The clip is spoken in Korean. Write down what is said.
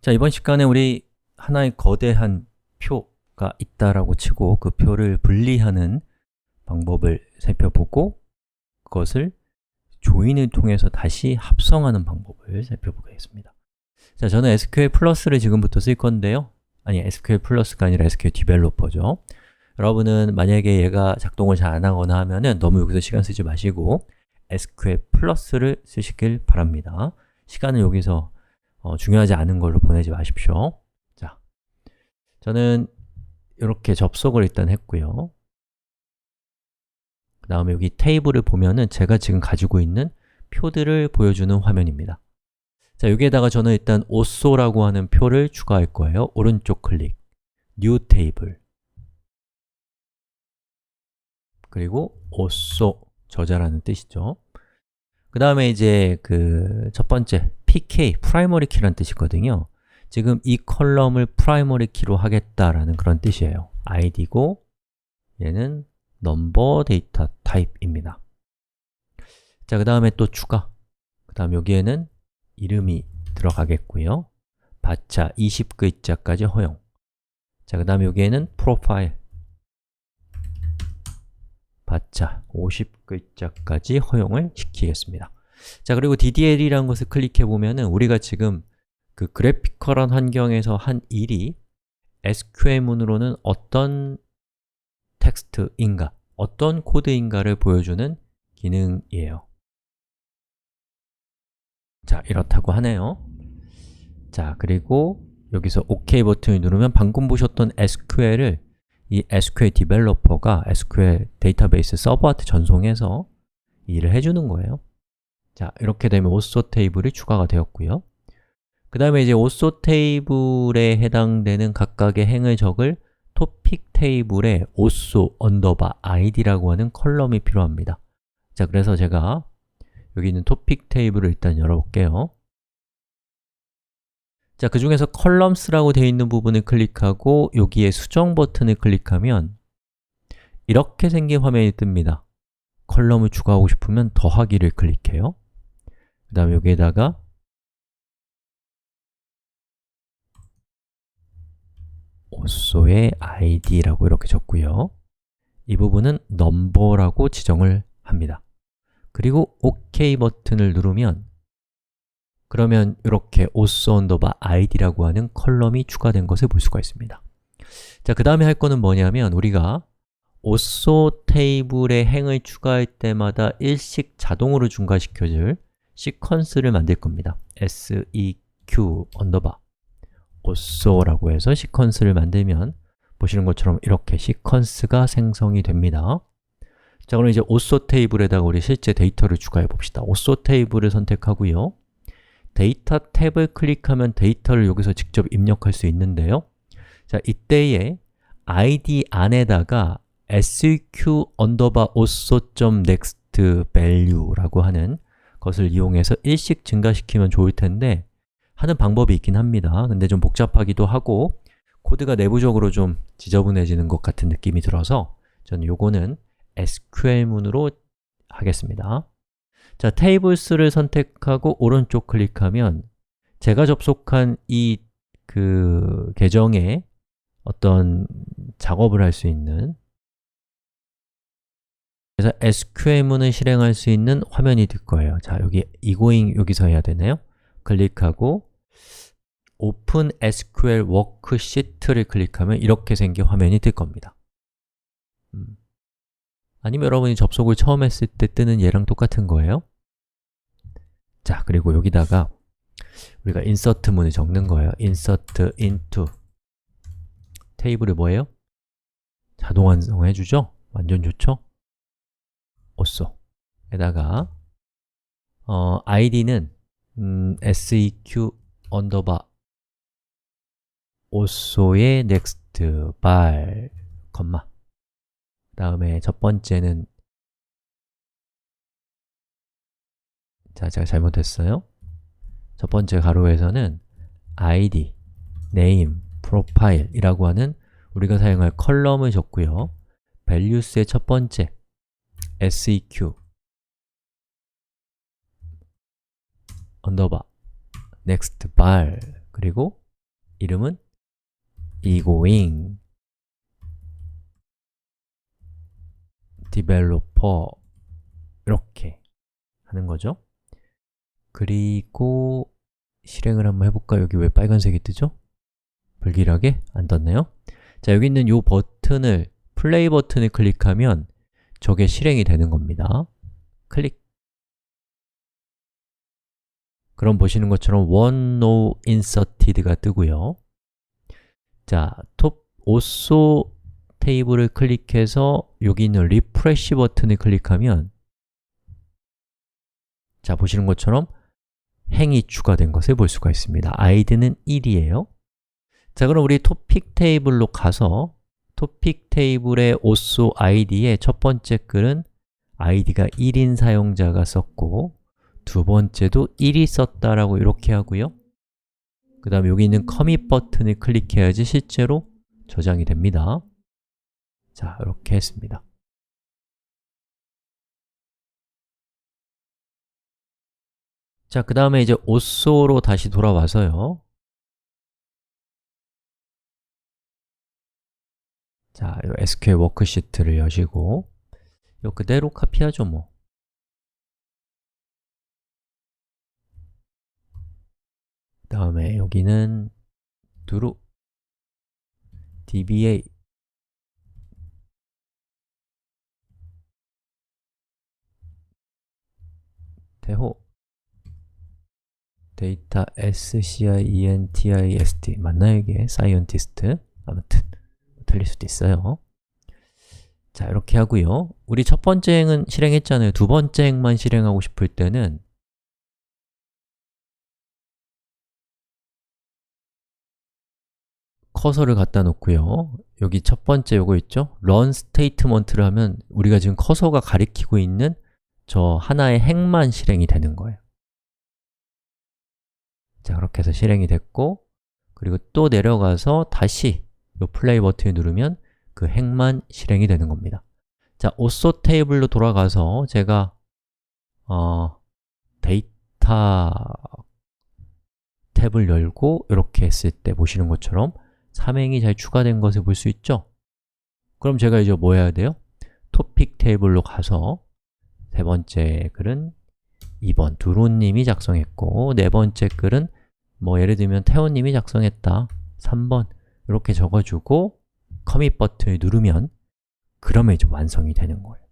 자, 이번 시간에 우리 하나의 거대한 표가 있다라고 치고 그 표를 분리하는 방법을 살펴보고 그것을 조인을 통해서 다시 합성하는 방법을 살펴보겠습니다. 자, 저는 SQL 플러스를 지금부터 쓸 건데요. 아니, SQL 플러스가 아니라 SQL 디벨로퍼죠. 여러분은 만약에 얘가 작동을 잘 안 하거나 하면은 너무 여기서 시간 쓰지 마시고 SQL 플러스를 쓰시길 바랍니다. 시간은 여기서 어, 중요하지 않은 걸로 보내지 마십시오. 자, 저는 이렇게 접속을 일단 했고요. 그 다음에 여기 테이블을 보면은 제가 지금 가지고 있는 표들을 보여주는 화면입니다. 자, 여기에다가 저는 일단 오쏘라고 하는 표를 추가할 거예요. 오른쪽 클릭, New Table. 그리고 오쏘, 저자라는 뜻이죠. 그 다음에 이제 그 첫 번째 pk, primary key라는 뜻이거든요. 지금 이 컬럼을 primary key로 하겠다라는 그런 뜻이에요. id고 얘는 number data type입니다. 자, 그 다음에 또 추가. 그 다음 여기에는 이름이 들어가겠고요. 바차 20글자까지 허용. 자, 그 다음에 여기에는 프로파일 바차 50글자까지 허용을 시키겠습니다 자, 그리고 DDL이라는 것을 클릭해 보면은 우리가 지금 그 그래피컬한 환경에서 한 일이 SQL문으로는 어떤 텍스트인가, 어떤 코드인가를 보여주는 기능이에요. 자, 이렇다고 하네요. 자, 그리고 여기서 OK 버튼을 누르면 방금 보셨던 SQL을 이 SQL 디벨로퍼가 SQL 데이터베이스 서버한테 전송해서 일을 해주는 거예요 자, 이렇게 되면 오소 테이블이 추가가 되었고요. 그 다음에 이제 오소 테이블에 해당되는 각각의 행을 적을 토픽 테이블에 오소 언더바 id라고 하는 컬럼이 필요합니다. 자, 그래서 제가 여기 있는 토픽 테이블을 일단 열어볼게요. 자, 그 중에서 columns라고 되어 있는 부분을 클릭하고 여기에 수정 버튼을 클릭하면 이렇게 생긴 화면이 뜹니다. 컬럼을 추가하고 싶으면 더하기를 클릭해요 그 다음에 여기에다가 오소의 id라고 이렇게 적고요. 이 부분은 number라고 지정을 합니다. 그리고 OK 버튼을 누르면 그러면 이렇게 오소 언더바 id라고 하는 컬럼이 추가된 것을 볼 수가 있습니다. 자, 그 다음에 할 거는 뭐냐면 우리가 오소 테이블에 행을 추가할 때마다 일씩 자동으로 중괄시켜줄 시퀀스를 만들 겁니다. Seq 언더바. 오소라고 해서 시퀀스를 만들면 보시는 것처럼 이렇게 시퀀스가 생성이 됩니다. 자, 그럼 이제 오소 테이블에다가 우리 실제 데이터를 추가해 봅시다. 오소 테이블을 선택하고요. 데이터 탭을 클릭하면 데이터를 여기서 직접 입력할 수 있는데요. 자, 이때에 id 안에다가 seq 언더바 oso.next value라고 하는 것을 이용해서 일씩 증가시키면 좋을 텐데 하는 방법이 있긴 합니다. 근데 좀 복잡하기도 하고 코드가 내부적으로 좀 지저분해지는 것 같은 느낌이 들어서 저는 요거는 SQL문으로 하겠습니다. 자, tables를 선택하고 오른쪽 클릭하면 제가 접속한 이 그 계정에 어떤 작업을 할 수 있는 그래서 SQL문을 실행할 수 있는 화면이 될 거예요 자, 여기 이고잉 여기서 해야 되네요 클릭하고 Open SQL Worksheet를 클릭하면 이렇게 생긴 화면이 될 겁니다 음. 아니면 여러분이 접속을 처음 했을 때 뜨는 얘랑 똑같은 거예요 자, 그리고 여기다가 우리가 insert 문을 적는 거예요 insert into 테이블이 뭐예요? 자동 완성해 주죠? 완전 좋죠? 오쏘 에다가 어, id는 음, seq 언더바 오쏘의 next 발 컴마. 그 다음에 첫 번째는 자, 제가 잘못했어요? 첫 번째 가로에서는 id, name, profile 이라고 하는 우리가 사용할 컬럼을 적고요. values의 첫 번째 seq 언더바 next bar 그리고 이름은 egoing developer 이렇게 하는 거죠. 그리고 실행을 한번 해볼까? 여기 왜 빨간색이 뜨죠? 불길하게 안 떴네요. 자, 여기 있는 이 버튼을 플레이 버튼을 클릭하면 저게 실행이 되는 겁니다. 클릭. 그럼 보시는 것처럼 one no inserted가 뜨고요. 자, 톱 오소 테이블을 클릭해서 여기 있는 리프레시 버튼을 클릭하면 자, 보시는 것처럼 행이 추가된 것을 볼 수가 있습니다. id는 1이에요. 자, 그럼 우리 토픽 테이블로 가서 토픽 테이블의 오소 id의 첫 번째 글은 id가 1인 사용자가 썼고 두 번째도 1이 썼다라고 이렇게 하고요. 그 다음에 여기 있는 커밋 버튼을 클릭해야지 실제로 저장이 됩니다. 자, 이렇게 했습니다. 자, 그 다음에 이제 오소로 다시 돌아와서요. 자, 이 SQL 워크시트를 여시고 이 그대로 카피하죠, 뭐. 그 다음에 여기는 두루 dba 대호 데이터 scientist 맞나요 이게? scientist 아무튼 틀릴 수도 있어요. 자 이렇게 하고요. 우리 첫 번째 행은 실행했잖아요. 두 번째 행만 실행하고 싶을 때는 커서를 갖다 놓고요. 여기 첫 번째 요거 있죠? run statement를 하면 우리가 지금 커서가 가리키고 있는 저 하나의 행만 실행이 되는 거예요. 자, 그렇게 해서 실행이 됐고 그리고 또 내려가서 다시 이 플레이 버튼을 누르면 그 행만 실행이 되는 겁니다 자, 오소 테이블로 돌아가서 제가 어, 데이터 탭을 열고 이렇게 했을 때 보시는 것처럼 3행이 잘 추가된 것을 볼 수 있죠? 그럼 제가 이제 뭐 해야 돼요? 토픽 테이블로 가서 세 번째 글은 2번 두루님이 작성했고 네 번째 글은 뭐 예를 들면 태호님이 작성했다 3번 이렇게 적어주고 커밋 버튼을 누르면 그러면 이제 완성이 되는 거예요